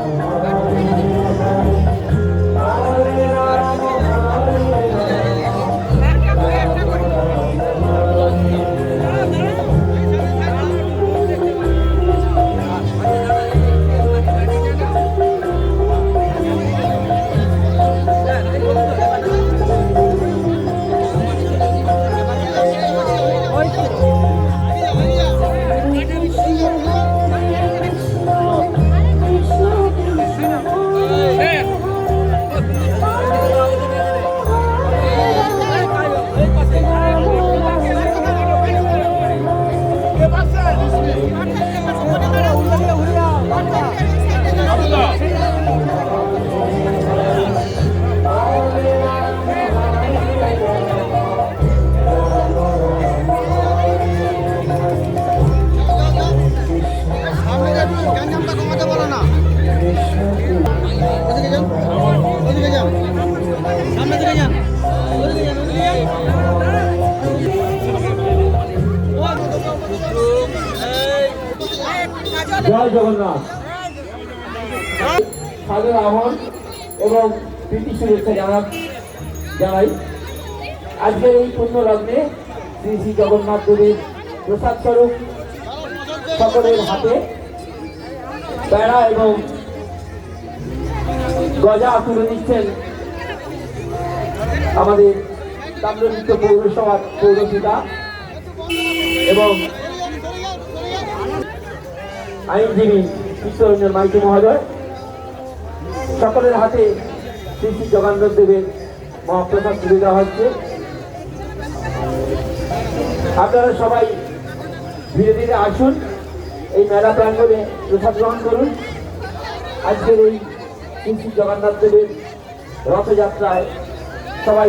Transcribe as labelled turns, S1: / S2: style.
S1: Thank you. আমাকে বলো না জয় জগন্নাথ সাদর আহ্বান এবং প্রীতি শুভেচ্ছা জানা জানাই আজকের এই পুণ্য লগ্নে শ্রী শ্রী জগন্নাথ দেবের প্রসাদ স্বরূপ সকলের হাতে বেড়া এবং গজা তুলে দিচ্ছেন আমাদের তাম্রলিপ্ত পৌরসভার পৌরপিতা এবং আইনজীবী চিত্তরঞ্জন মাইতি মহোদয়। সকলের হাতে শ্রী শ্রী জগন্নাথ দেবের মহাপ্রসাদ তুলে দেওয়া হচ্ছে। আপনারা সবাই ধীরে ধীরে আসুন। এই মেলা প্রাঙ্গণে প্রসাদ গ্রহণ করুন। আজকের এই শ্রী জগন্নাথ দেবের রথযাত্রায় সবাই